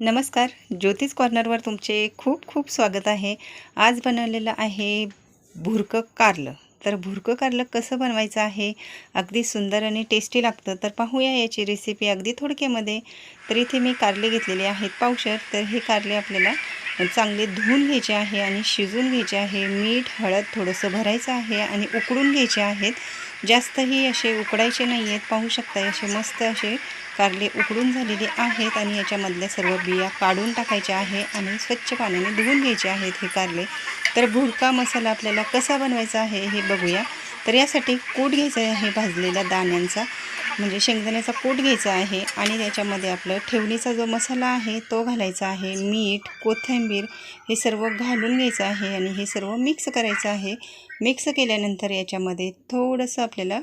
नमस्कार ज्योतिष कॉर्नरवर तुमचे खूप खूप स्वागत आहे. आज बनवलेलं आहे भुरकं कारलं. तर भुरकं कारलं कसं बनवायचं आहे? अगदी सुंदर आणि टेस्टी लागतं. तर पाहूया याची रेसिपी अगदी थोडक्यामध्ये. तर इथे मी कारले घेतलेले आहेत पावशर. तर हे कारले आपल्याला चांगले धुवून घ्यायचे आहे आणि शिजून घ्यायचे आहे. मीठ हळद थोडंसं भरायचं आहे आणि उकडून घ्यायचे आहेत. जास्तही असे उकडायचे नाही आहेत पाहू शकता असे मस्त असे कारले उकडून झालेले आहेत आणि याच्यामधल्या सर्व बिया काढून टाकायच्या आहे आणि स्वच्छ पाण्याने धुवून घ्यायचे आहेत हे कारले. तर भुरका मसाला आपल्याला कसा बनवायचा आहे हे बघूया. तर यासाठी कूट घ्यायचा आहे भाजलेल्या दाण्यांचा. म्हणजे शेंगदाण्याचा कूट घ्यायचा आहे आणि त्याच्यामध्ये आपलं ठेवणीचा जो मसाला आहे तो घालायचा आहे. मीठ कोथिंबीर हे सर्व घालून घ्यायचं आहे आणि हे सर्व मिक्स करायचं आहे. मिक्स केल्यानंतर याच्यामध्ये थोडंसं आपल्याला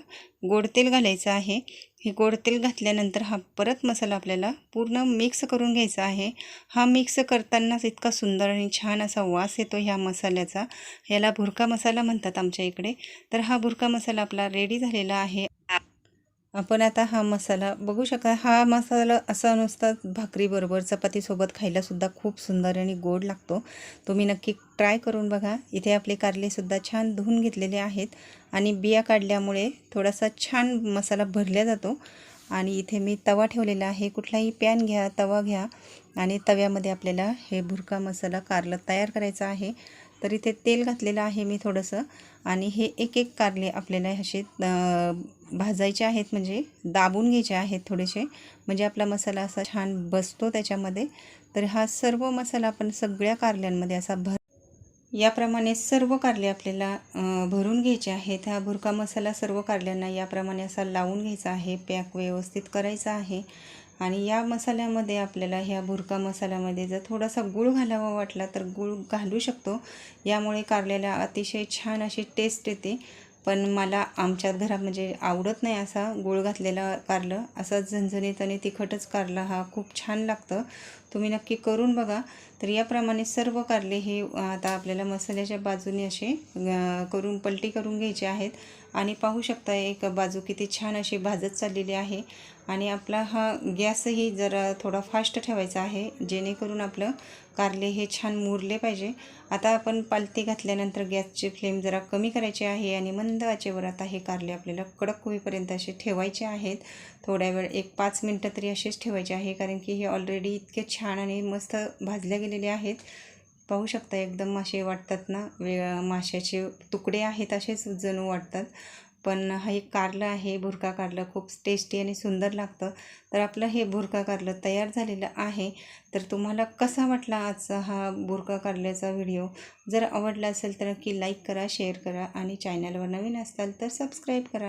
गोड तेल घालायचं आहे. हे गोड तेल घातल्यानंतर हा परत मसाला आपल्याला पूर्ण मिक्स करून घ्यायचा आहे. हा मिक्स करतानाच इतका सुंदर आणि छान असा वास येतो ह्या मसाल्याचा. याला भुरका मसाला म्हणतात आमच्या इकडे. तर हा भुरका मसाला आपला रेडी झालेला आहे. आपण आता हा मसाला बघू शकाल हा मसाला असा नुसता भाकरीबरोबर चपातीसोबत खायलासुद्धा खूप सुंदर आणि गोड लागतो. तुम्ही नक्की ट्राय करून बघा. इथे आपले कारलेसुद्धा छान धुवून घेतलेले आहेत आणि बिया काढल्यामुळे थोडासा छान मसाला भरला जातो. आणि इथे मी तवा ठेवलेला आहे. कुठलाही पॅन घ्या तवा घ्या आणि तव्यामध्ये आपल्याला हे भुरका मसाला कारलं तयार करायचा आहे. तर इथे तेल घातलेलं आहे मी थोडंसं आणि हे एक एक कारले आपल्याला असे भाजायचे आहेत म्हणजे दाबून घ्यायचे आहेत थोडेसे. म्हणजे आपला मसाला असा छान बसतो त्याच्यामध्ये. तर हा सर्व मसाला आपण सगळ्या कारल्यांमध्ये असा भर याप्रमाणे सर्व कारले आपल्याला भरून घ्यायचे आहेत. हा भुरका मसाला सर्व कारल्यांना याप्रमाणे असा लावून घ्यायचा आहे. पॅक व्यवस्थित करायचा आहे. आणि या मसाल्यामध्ये आपल्याला ह्या भुरका मसाल्यामध्ये जर थोडासा गूळ घालावा वाटला तर गूळ घालू शकतो. यामुळे कारल्याला अतिशय छान अशी टेस्ट येते. पण मला आमच्या घरात म्हणजे आवडत नाही असा गूळ घातलेला कारलं. असं झणझणीत आणि तिखटच कारलं हा खूप छान लागतं. तुम्ही नक्की करून बघा. तर याप्रमाणे सर्व कारले हे आता आपल्याला मसाल्याच्या बाजूने असे करून पलटी करून घ्यायचे आहेत. आणि पाहू शकता एक बाजू किती छान अशी भाजत चाललेली आहे. आणि आपला हा गॅसही जरा थोडा फास्ट ठेवायचा आहे जेणेकरून आपलं कारले हे छान मुरले पाहिजे. आता आपण पालती घातल्यानंतर गॅसची फ्लेम जरा कमी करायची आहे आणि मंद आचेवर आता हे कारले आपल्याला कडक होईपर्यंत असे ठेवायचे आहेत. थोड्या वेळ एक पाच मिनटं तरी असेच ठेवायचे आहे कारण की हे ऑलरेडी इतके छान छान आणि मस्त भाजल्या गेलेले आहेत. पाहू शकता एकदम मासे वाटतात ना वे माशाचे तुकडे आहेत असेच जणू वाटतात. पण हा एक कारलं आहे भुरका कारलं. खूप टेस्टी आणि सुंदर लागतं. तर आपलं हे भुरका कारलं तयार झालेलं आहे. तर तुम्हाला कसा वाटला आजचा हा भुरका कारल्याचा व्हिडिओ? जर आवडला असेल तर नक्की लाईक करा शेअर करा आणि चॅनलवर नवीन असाल तर सबस्क्राईब करा.